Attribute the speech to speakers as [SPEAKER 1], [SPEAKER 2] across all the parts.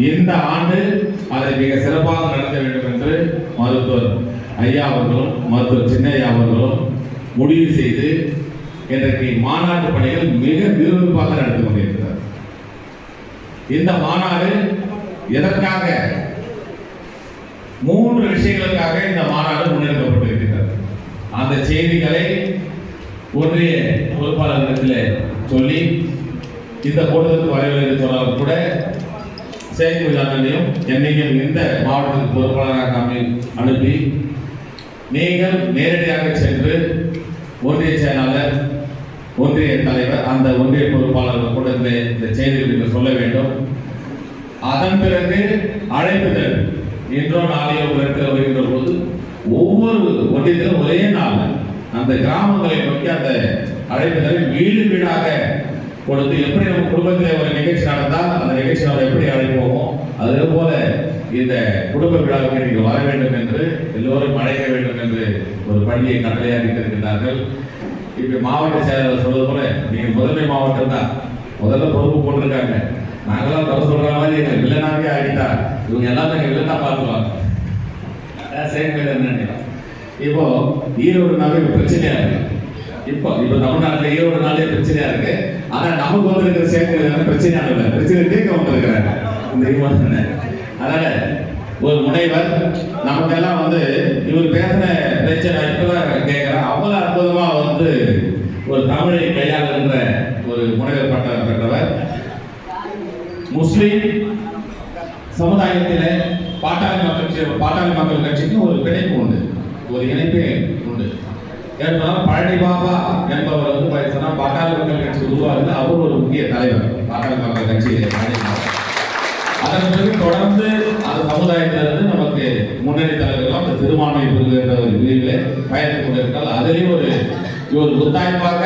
[SPEAKER 1] இந்த ஆண்டு அதை மிக சிறப்பாக நடத்த வேண்டும் என்று மருத்துவர் ஐயா அவர்களும் மருத்துவர் சின்னையா அவர்களும் முடிவு செய்து இன்றைக்கு மாநாட்டு பணிகள் மிக விறுவிறுப்பாக நடந்து கொண்டிருக்கிறார் இந்த மாநாடு எதற்காக? மூன்று விஷயங்களுக்காக இந்த மாநாடு முன்னெடுக்கப்பட்டிருக்கிறது. அந்த செய்திகளை ஒன்றிய பொறுப்பாளர்களிடத்தில் சொல்லி இந்த கூட்டத்திற்கு வரவில்லை என்று சொன்னாலும் கூட செயல்முறை அண்ணனையும் என்னையும் இந்த மாவட்டத்துக்கு பொறுப்பாளராக அமை- அனுப்பி நீங்கள் நேரடியாக சென்று ஒன்றிய செயலாளர் ஒன்றிய தலைவர் அந்த ஒன்றிய பொறுப்பாளர்கள் கூட இந்த செய்திகளை நீங்கள் சொல்ல வேண்டும். அதன் பிறகு அழைப்புதல். இன்றோ நாளையோ ஒரு வருகின்ற போது ஒவ்வொரு ஒன்றியத்திலும் ஒரே நாள் அந்த கிராமங்களை நோக்கி அந்த அழைப்புதலை வீடு வீடாக கொடுத்து எப்படி நம்ம குடும்பத்திலே ஒரு நிகழ்ச்சி நடந்தால் அந்த நிகழ்ச்சி நம்ம எப்படி அழைப்போமோ அதே போல இந்த குடும்ப விழாவுக்கு நீங்கள் வர வேண்டும் என்று எல்லோரும் அழைக்க வேண்டும் என்று ஒரு பணியை கட்டளையாக்கி இப்போ மாவட்ட செயலாளர் சொல்வது போல நீங்கள் முதன்மை மாவட்டம் தான். முதல்ல பொறுப்பு போட்டிருக்காங்க. நாங்களாம் தர சொல்ற மாதிரி எங்கள் வில்லனாவே ஆகிட்டா இவங்க எல்லாமே எங்கள் வில்லனா பார்த்துவாங்க அதான் செயல்முறை என்னன்னு இப்போ ஈரோடுனாவே இப்ப பிரச்சனையா இருக்கு. இப்போ இப்போ தமிழ்நாட்டில் ஈரோடு நாளே பிரச்சனையா இருக்கு. ஆனா நமக்கு வந்திருக்கிற சேர்க்கிறது என்ன பிரச்சனையான இல்லை. பிரச்சனை தீர்க்க வந்திருக்கிறாங்க இந்த அதனால ஒரு முனைவர் நமக்கெல்லாம் வந்து இவர் பேசின பேச்சை நான் இப்பதான் கேட்கிறேன். அவ்வளவு அற்புதமா வந்து ஒரு தமிழை கையாளுகின்ற ஒரு முனைவர் பட்டம் பெற்றவர். முஸ்லிம் சமுதாயத்தில் பாட்டாளி மக்கள் கட்சி- பாட்டாளி மக்கள் கட்சிக்கு ஒரு பிணைப்பு உண்டு. ஒரு இணைப்பு உண்டு. ஏற்பதால் பழனி பாபா என்பவர் தான் பாட்டாளி மக்கள் கட்சி உருவாகுது. அவர் ஒரு முக்கிய தலைவர். பாட்டாளி மக்கள் கட்சி அதன் பிறகு தொடர்ந்து அந்த சமுதாயத்திலிருந்து நமக்கு முன்னணி தலைவர்கள் அந்த திருமான்மை பெறுகின்ற ஒரு பிரிவில் பயணித்துக் கொண்டிருக்கிறார். அதிலேயும் ஒரு ஒரு முத்தாய்ப்பாக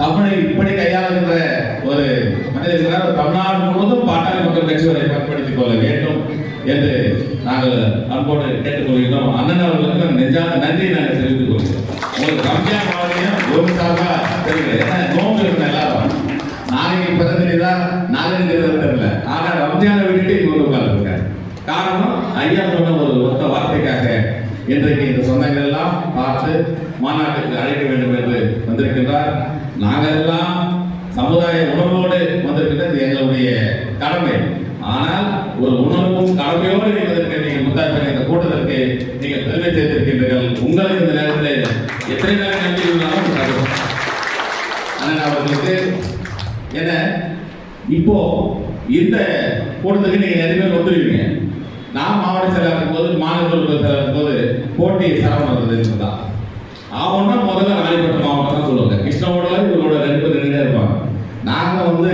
[SPEAKER 1] தமிழை இப்படி கையாளுகின்ற ஒரு மனிதர் இருக்கிறார். தமிழ்நாடு முழுவதும் பாட்டாளி மக்கள் கட்சி வரை பயன்படுத்திக் கொள்ள வேண்டும் என்று நாங்கள் அன்போடு கேட்டுக்கொள்கிறோம் அண்ணன் அவர்களுக்கு நெஞ்சான நன்றியை நாங்கள் தெரிவித்துக் கொள்கிறோம். உங்களுக்கு ரம்ஜான் மாவட்டம் ஒரு சார்பா தெரிகிறது ஏன்னா நோம்பு இருக்கணும் எல்லாரும். நாளைக்கு பிறந்ததா நாளைக்கு தெரியல. ஆனா ரம்ஜானை விட்டுட்டு இங்க வந்து காரணம் ஐயா சொன்ன ஒரு ஒத்த வார்த்தைக்காக இன்றைக்கு இந்த சொந்தங்கள் எல்லாம் பார்த்து மாநாட்டுக்கு அழைக்க வேண்டும் என்று வந்திருக்கின்றார். நாங்கள் எல்லாம் சமுதாய உணர்வோடு வந்திருக்கிறது எங்களுடைய கடமை ஆனால் ஒரு உணர்வும் கடமையோடு இருப்பதற்கு இந்த கூட்டத்திற்கு நீங்கள் பெருமை செய்திருக்கின்றீர்கள் உங்களுக்கு இந்த நேரத்தில் எத்தனை நேரம் நன்றி இருந்தாலும் ஆனால் அவர்களுக்கு என்ன இப்போ இந்த கூட்டத்துக்கு நீங்கள் நிறைய பேர் வந்துடுவீங்க நான் மாவட்ட செயலாளர் போது மாநில செயலாளர் போது போட்டி சிரமம் வந்தது தான் அவன்னா முதல்ல ராணிப்பட்ட மாவட்டம் தான் சொல்லுவாங்க கிருஷ்ணவோட இவரோட ரெண்டு பேர் நின்று இருப்பாங்க. நாங்கள் வந்து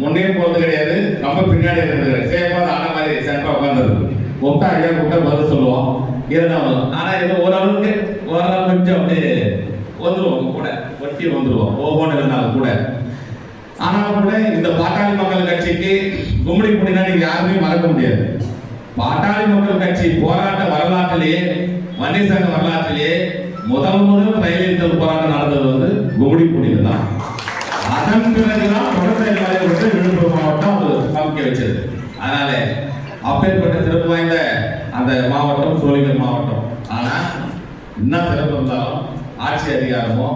[SPEAKER 1] முன்னே போகிறது கிடையாது ரொம்ப பின்னாடி இருக்கிறது சேஃபாக அந்த மாதிரி சென்டா உட்காந்துருக்கோம் கூப்பிட்டா ஐயா கூப்பிட்டா பதில் சொல்லுவோம் இருந்தாலும் ஆனா இது ஓரளவுக்கு ஓரளவு கொஞ்சம் அப்படியே வந்துருவோம் கூட ஒட்டி வந்துருவோம். ஒவ்வொன்று இருந்தாலும் கூட. ஆனாலும் கூட இந்த பாட்டாளி மக்கள் கட்சிக்கு கும்மிடி புடினா நீங்க யாருமே மறக்க முடியாது. பாட்டாளி மக்கள் கட்சி போராட்ட வரலாற்றிலேயே வன்னிய சங்க வரலாற்றிலேயே முதல் முதல் ரயிலில் போராட்டம் நடந்தது வந்து கும்மிடி புடியில் தான். அதன் பிறகுதான் தொடர்ந்து விழுப்புரம் மாவட்டம் அது சமைக்க வச்சது. அதனால அப்பேற்பட்ட சிறப்பு வாய்ந்த அந்த மாவட்டம் சோழிங்கர் மாவட்டம். ஆனால் என்ன சிறப்பு இருந்தாலும் ஆட்சி அதிகாரமோ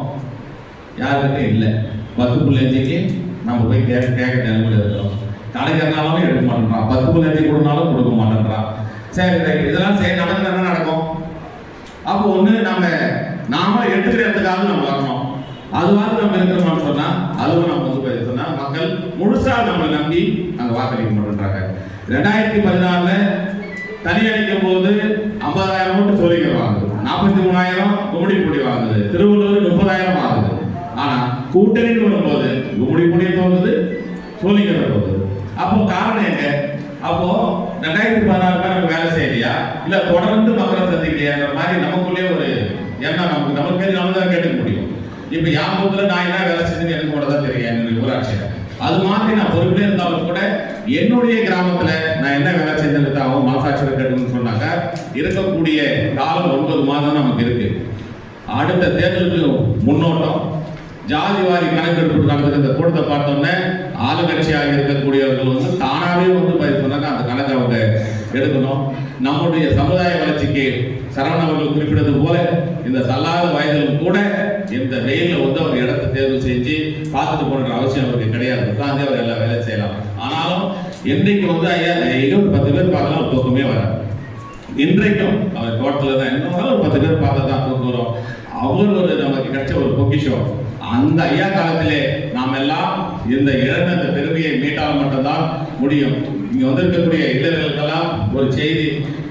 [SPEAKER 1] யாருக்கிட்ட இல்லை. பத்து புள்ளஞ்சிக்கு நம்ம போய் கேட்க கேட்க நிலைமையில் இருக்கிறோம் கணக்கென்னாலும் எடுக்க மாட்டேன்றான். பத்து புள்ளஞ்சி கொடுனாலும் கொடுக்க மாட்டேன்றான். சரி ரைட் இதெல்லாம் சரி நடந்து என்ன நடக்கும்? அப்போ ஒன்று நம்ம நாம எடுக்கிற இடத்துக்காவது நம்ம வரணும். அதுவாக நம்ம இருக்கிறோம்னு சொன்னால் அதுவும் நம்ம வந்து சொன்னால் மக்கள் முழுசாக நம்மளை நம்பி அங்கே வாக்களிக்க மாட்டேன்றாங்க. ரெண்டாயிரத்தி பதினாலுல தனி அடிக்கும் போது ஐம்பதாயிரம் ஓட்டு சோழிகள் வாங்குது. நாற்பத்தி மூணாயிரம் கும்மிடி குடி வாங்குது. திருவள்ளூர் முப்பதாயிரம் ஆகுது ஆனா கூட்டணின்னு வரும்போது கும்மிடி குடி தோணுது சோழிகள் போகுது அப்போ காரணம் எங்க அப்போ ரெண்டாயிரத்தி பதினாறு நம்ம வேலை செய்யலையா? இல்ல தொடர்ந்து மக்களை சந்திக்கலையாங்கிற மாதிரி நமக்குள்ளே ஒரு எண்ணம் நமக்கு நமக்கு நம்ம தான் கேட்டுக்க முடியும். இப்ப யாபத்துல நான் என்ன வேலை செஞ்சேன்னு எனக்கு கூட தான் தெரியும் என்னுடைய ஊராட்சியில். அது மாதிரி நான் பொறுப்பிலே இருந்தாலும் கூட என்னுடைய கிராமத்துல நான் என்ன வேலை செஞ்சிருக்காவும் மனசாட்சி கட்டணும்னு சொன்னாங்க. இருக்கக்கூடிய காலம் ஒன்பது மாதம் நமக்கு இருக்கு. அடுத்த தேர்தலுக்கு முன்னோட்டம். ஜாதி வாரி கணக்கெடுப்பு நடந்த இந்த கூட்டத்தை பார்த்தோன்னே ஆளுங்கட்சியாக இருக்கக்கூடியவர்கள் வந்து தானாகவே வந்து ப- அந்த கணக்கை அவங்க எடுக்கணும். நம்முடைய சமுதாய வளர்ச்சிக்கு சரவணவர்கள் குறிப்பிட்டது போல இந்த தள்ளாத வயதிலும் கூட இந்த வெயில்ல வந்து அவர் இடத்தை தேர்வு செஞ்சு பார்த்துட்டு போன்ற அவசியம் அவருக்கு கிடையாது. உட்காந்து அவர் எல்லா வேலையும் செய்யலாம். ஆனாலும் இன்றைக்கு வந்து ஐயா இருபது பத்து பேர் பார்க்கலாம் ஒரு தூக்கமே வராது. இன்றைக்கும் அவர் தோட்டத்தில் தான் என்ன ஒரு பத்து பேர் பார்த்தா தான் தூக்கம் வரும். அவர் ஒரு நமக்கு கிடைச்ச ஒரு பொக்கிஷம். அந்த ஐயா காலத்திலே நாம் எல்லாம் இந்த இழந்த இந்த பெருமையை மீட்டால் மட்டும்தான் முடியும். இங்கே வந்திருக்கக்கூடிய இளைஞர்களுக்கெல்லாம் ஒரு செய்தி.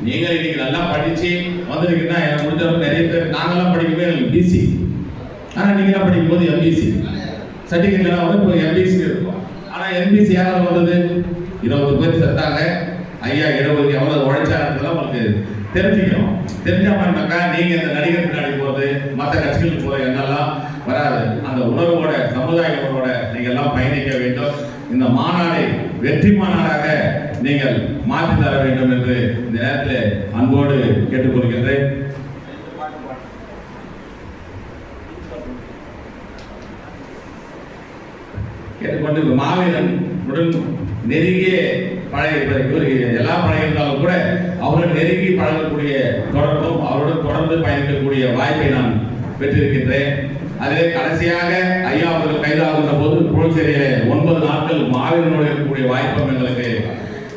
[SPEAKER 1] நீங்கள் இன்னைக்கு நல்லா படித்து வந்திருக்கீங்கன்னா எனக்கு முடிஞ்ச நிறைய பேர் நாங்கெல்லாம் படிக்கவே எங்களுக்கு பிசி ஆனால் நீங்கள் படிக்கும் போது எம்பிசி சர்டிஃபிகேட்லாம் வந்து இப்போ எம்பிசி இருக்கும். ஆனால் எம்பிசி யாரால் வந்தது? இருபது பேர் செத்தாங்க. ஐயா இருபது எவ்வளோ உழைச்சாருன்றதெல்லாம் உங்களுக்கு தெரிஞ்சுக்கணும். தெரிஞ்சாமன்னாக்கா நீங்கள் இந்த நடிகர் பின்னாடி போகிறது மற்ற கட்சிகளுக்கு போகிற எண்ணெல்லாம் வராது. அந்த உணர்வோட சமுதாய உணர்வோட நீங்கள் எல்லாம் பயணிக்க வேண்டும். இந்த மாநாடை வெற்றி மாநாடாக நீங்கள் மாற்றி தர வேண்டும் என்று இந்த நேரத்தில் அன்போடு கேட்டுக்கொள்கின்றேன். கேட்டுக்கொண்டு மாவீரன் உடன் நெருங்கிய பழகி இவர் எல்லா பழகிருந்தாலும் கூட அவருடன் நெருங்கி பழகக்கூடிய தொடர்பும் அவருடன் தொடர்ந்து பயணிக்கக்கூடிய வாய்ப்பை நான் பெற்றிருக்கின்றேன். அதிலே கடைசியாக ஐயா அவர்கள் கைதாகின்ற போது புழச்சேரியிலே ஒன்பது நாட்கள் மாவீரனோடு இருக்கக்கூடிய வாய்ப்பும் எங்களுக்கு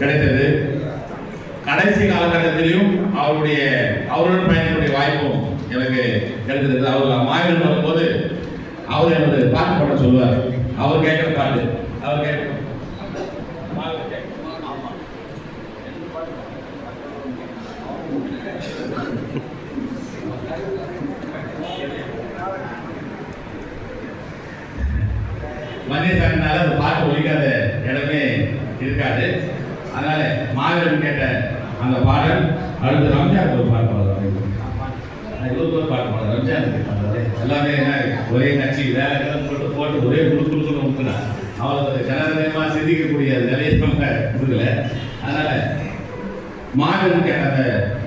[SPEAKER 1] கிடைத்தது. கடைசி காலகட்டத்திலையும் அவருடைய அவருடன் பயணக்கூடிய வாய்ப்பும் எனக்கு கிடைத்தது. அவர் மாவீரன் வரும்போது அவர் எனது பாட்டு பாட சொல்லுவார். அவர் கேட்கிற பாட்டு அவர் கேட்கிற மனிதனால அந்த பாட்டு ஒழிக்காத இடமே இருக்காது. அதனால மாவீரன் கேட்ட அந்த பாடல் அடுத்து ரம்ஜான் ஒரு பாட்டு பாடுவாங்க பாட்டு பாடுவாங்க ரம்ஜானுக்கு எல்லாமே என்ன ஒரே கட்சி வேற கலர் போட்டு போட்டு ஒரே குழு குழுக்குன்னு விட்டுனா அவளுக்கு ஜனநாயகமாக சிந்திக்கக்கூடிய நிலையை நம்ம கொடுக்கல அதனால மாவீரன் கேட்ட அந்த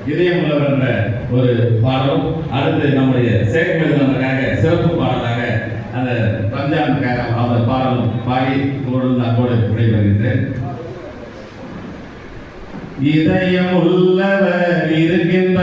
[SPEAKER 1] இதயம் உள்ளவர் என்ற ஒரு பாடலும் அடுத்து நம்முடைய சேகமேதனுக்காக சிறப்பு பாடலாக அந்த ரம்ஜானுக்காக அந்த பாடலும் பாடி தொடர்ந்து அன்போடு விடைபெறுகின்றேன். இதயம் உள்ளவர் இருக்கின்ற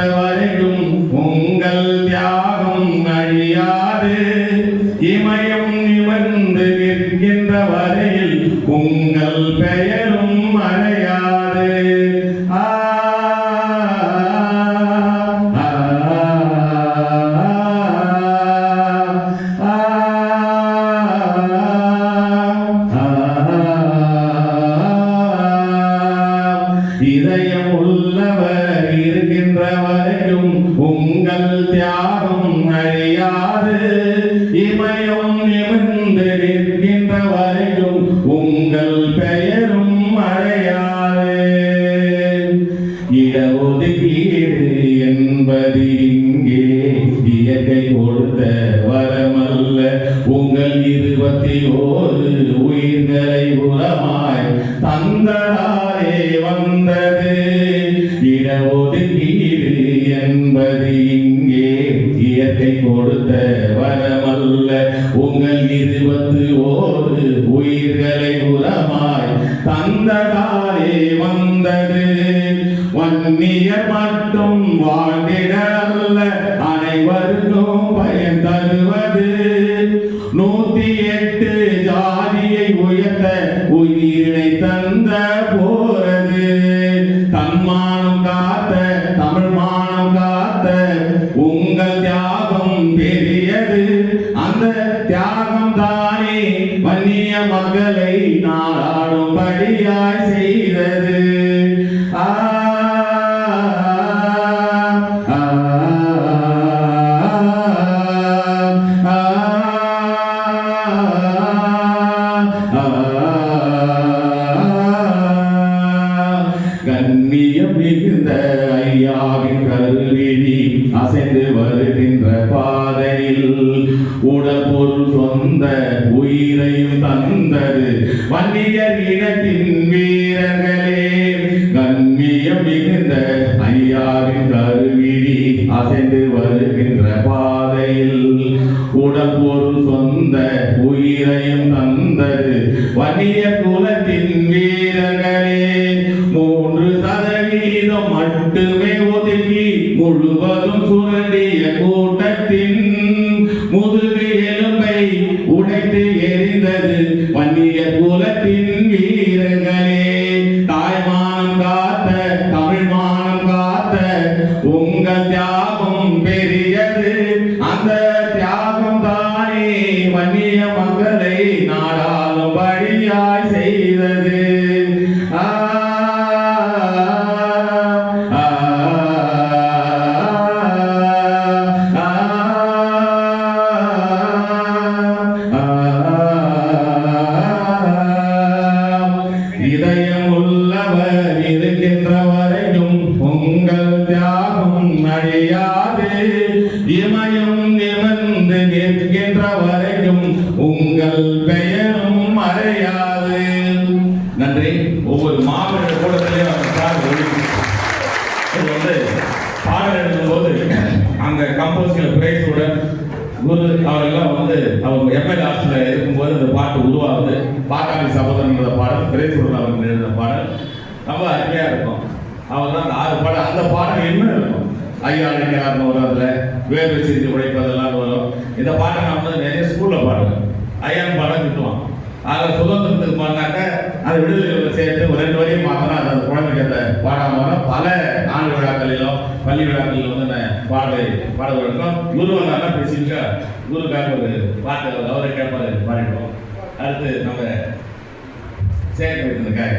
[SPEAKER 1] இருபத்தி உயிர்களை உரமாய் தந்தடாரே வந்தது. வன்னியர் மட்டும் வாழ்ந்திட அல்ல அனைவருக்கும் பயன் தருவர். நாடாடும்படியாய் செய்தது ஆ, கண்ணியம் மிகுந்த ஐயாவின் கருவிழி அசைந்து வருகின்ற பாதையில் உடல் சொந்த உயிரை கண்ணியம் மிகுந்த ஐயாவின் கருவிழி அசைந்து வருகின்ற பாதையில் உடல் சொந்த உயிரையும் தந்தது. வன்னிய உங்கள் தியாகம் பெரியது நிமிர்ந்து நிற்கின்ற வரையும் உங்கள் பெயரும் மறையாது. நன்றி. ஒவ்வொரு மாவட்ட கூடத்திலையும் அவர் சார் இது வந்து பாடல் எழுதும்போது அந்த கம்போசிங் பிரைஸுடன் குரு அவரெல்லாம் வந்து அவங்க எம்எல் ஆஃபீஸில் இருக்கும்போது அந்த பாட்டு உருவாகுது. பாட்டாளி சகோதரங்களோட பாடல் பிரைஸுடன் அவங்க எழுதின பாடல். ரொம்ப அருமையாக இருக்கும். அவர் தான் அந்த ஆறு பாடல். அந்த பாடல் என்ன இருக்கும்? ஐயா அழைக்கிறார்னு வரும் அதில் வேர்வை சிரித்து உழைப்பதெல்லாம் வரும். இந்த பாட்டை நான் வந்து நிறைய ஸ்கூலில் பாடுவேன். ஐயான் பாடம் திட்டுவான் அதில் சுதந்திரத்துக்கு பாடினாக்க அது விடுதலை சேர்த்து ஒரு ரெண்டு வரையும் மாற்றினா அது அந்த குழந்தைக்கு அந்த பாடாமல் வரும். பல ஆண்டு விழாக்களிலும் பள்ளி விழாக்களிலும் வந்து நான் பாடலை பாட வழக்கம் குரு வந்தாலும் ஸ்பெசிஃபிக்காக குருக்காக ஒரு பாட்டு அவரை கேட்பாரு பாடிடுவோம். அடுத்து நம்ம சேர்க்க வைத்திருக்காரு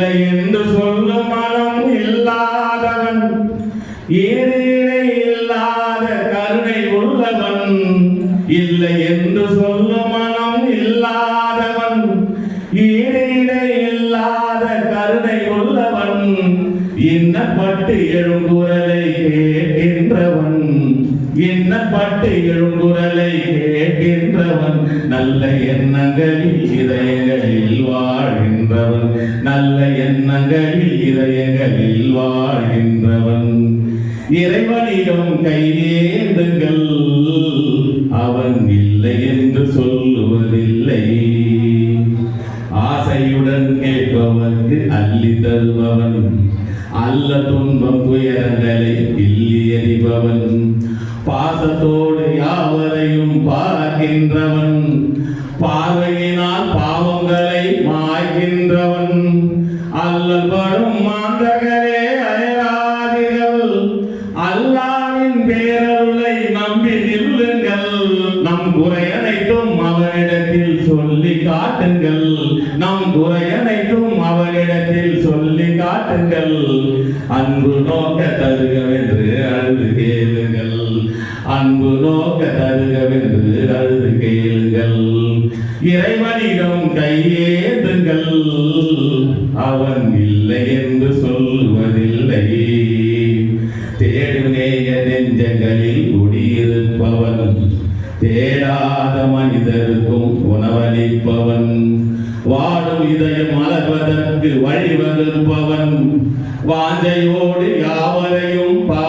[SPEAKER 1] இல்லை என்று சொல்லும் மனம் இல்லாதவன் ஈரீடை இல்லாத கருணை உள்ளவன் இல்லை என்று சொல்லும் மனம் இல்லாதவன் ஈரீடை இல்லாத கருணை உள்ளவன் இன்னப்பட்டு எழுங்குரலை கேட்கின்றவன் இன்னப்பட்டு எழுங்குரலை கேட்கின்றவன் நல்ல எண்ணங்களில் வாழ்கின்றவன். இறைவனிடம் கையேந்துங்கள் அவன் இல்லை என்று சொல்லுவதில்லை. ஆசையுடன் கேட்பவனுக்கு அள்ளி தருபவன். அல்ல துன்பம் துயரங்களை இல்லி எறிபவன். பாசத்தோடு யாவரையும் பார்க்கின்றவன். பார்வையினால் பாவங்களை மாய்கின்றவன் அல்லப்படும் நம் குறையனைத்தும் அவனிடத்தில் சொல்லி காட்டுங்கள். நம் குறையனைத்தும் அவனிடத்தில் சொல்லி காட்டுங்கள். அன்பு நோக்க தருகவென்று அழுது கேளுங்கள். அன்பு நோக்க தருகவென்று அழுது கேளுங்கள். இறைவனிடம் கையேந்துங்கள். அவன் இல்லை என்று சொல்வதில்லை தேடும் நேய நெஞ்சங்களில் குடியிருப்பவன். தேடாத மனிதருக்கும் உணவளிப்பவன். வாடும் இதயம் மலர்வதற்கு வழிவகுப்பவன். வாஞ்சையோடு யாவரையும் பா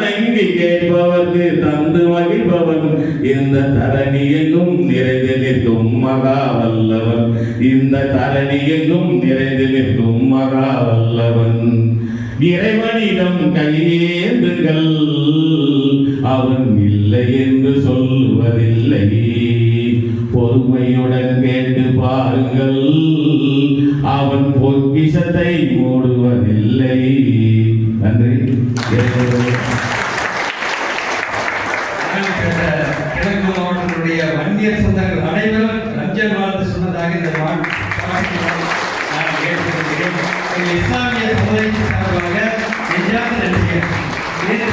[SPEAKER 1] தலைவணங்கி கேட்பவர்க்கு தந்து மகிழ்பவன். இந்த தரணி எங்கும் நிறைந்து நிற்கும் மகா வல்லவன் இந்த தரணி எங்கும் நிறைந்து நிற்கும் மகா வல்லவன் இறைவனிடம் கையேந்துங்கள். அவன் இல்லை என்று சொல்வதில்லை. பொறுமையுடன் கேட்டு பாருங்கள். அவன் பொக்கிஷத்தை மூடுவதில்லை. நன்றி.
[SPEAKER 2] கிழக்கு மாவட்டத்தினுடைய வன்னியர் சொந்தங்கள் அனைவரும் ரஞ்சன் வாழ்த்து சொன்னதாக இந்த வா- நான் ஏற்றுக்கொள்கிறேன். இஸ்லாமிய சமுதாயத்தின் சார்பாக நெஞ்சாக நன்றிகள். ஏன்னு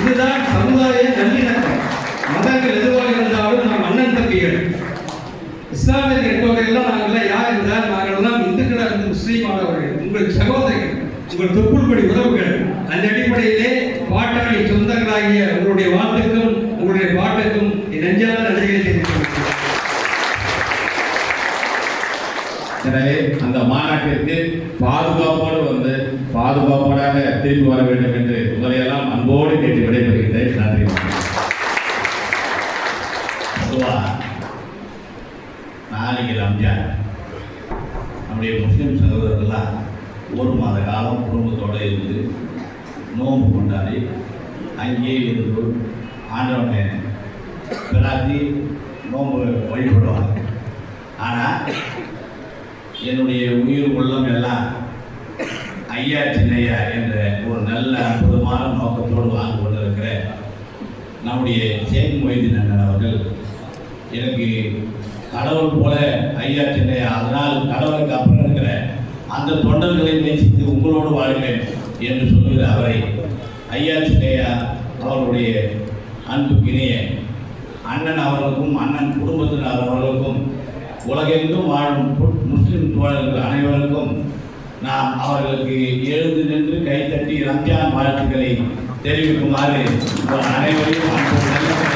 [SPEAKER 2] இதுதான் சமுதாய நல்லிணக்கம் மதங்கள் எதுவாக இருந்தாலும் நாம் அண்ணன் தம்பிகள் இஸ்லாமியர் என்பவர்களெல்லாம் நாங்கள் யார் இருந்தால் நாங்கள் எல்லாம் இந்துக்களாக இருந்து முஸ்லீமானவர்கள் உங்கள் சகோதரர்கள் உங்கள் தொப்புள்படி உறவுகள் அந்த அடிப்படையிலே பாட்டாளி சொந்தங்களாகிய உங்களுடைய வாழ்த்துக்கும் உங்களுடைய பாட்டுக்கும் என் நெஞ்சார்ந்த நன்றிகளை தெரிவித்துக்
[SPEAKER 1] எனவே அந்த மாநாட்டிற்கு பாதுகாப்போடு வந்து பாதுகாப்போடாக திரும்பி வர வேண்டும் என்று உங்களையெல்லாம் அன்போடு கேட்டு விடைபெறுகிறேன். நன்றி.
[SPEAKER 3] நாளைக்கு ரம்ஜான். நம்முடைய முஸ்லீம் சகோதரர்கள்லாம் ஒரு மாத காலம் குடும்பத்தோடு இருந்து நோன்பு கொண்டாடி அங்கேயே இருந்து ஆண்டவனை பிரார்த்தி நோம்பு வழிபடுவாங்க ஆனால் என்னுடைய உயிர் உள்ளம் எல்லாம் ஐயா சின்னையா என்ற ஒரு நல்ல அற்புதமான நோக்கத்தோடு வாழ்ந்து கொண்டிருக்கிற நம்முடைய சேக் மொய்தீன் அண்ணன் அவர்கள் எனக்கு கடவுள் போல ஐயா சின்னையா அதனால் கடவுளுக்கு அப்புறம் இருக்கிற அந்த தொண்டர்களை நேசித்து உங்களோடு வாழ்கிறேன் என்று சொல்லுகிற அவரை ஐயா சின்னையா அவருடைய அன்புக்கினிய அண்ணன் அவர்களுக்கும் அண்ணன் குடும்பத்தினர் அவர்களுக்கும் உலகெங்கும் வாழும் முஸ்லிம் தோழர்கள் அனைவருக்கும் நாம் அவர்களுக்கு எழுந்து நின்று கைத்தட்டி ரம்ஜான் வாழ்த்துக்களை தெரிவிக்குமாறு அனைவரையும்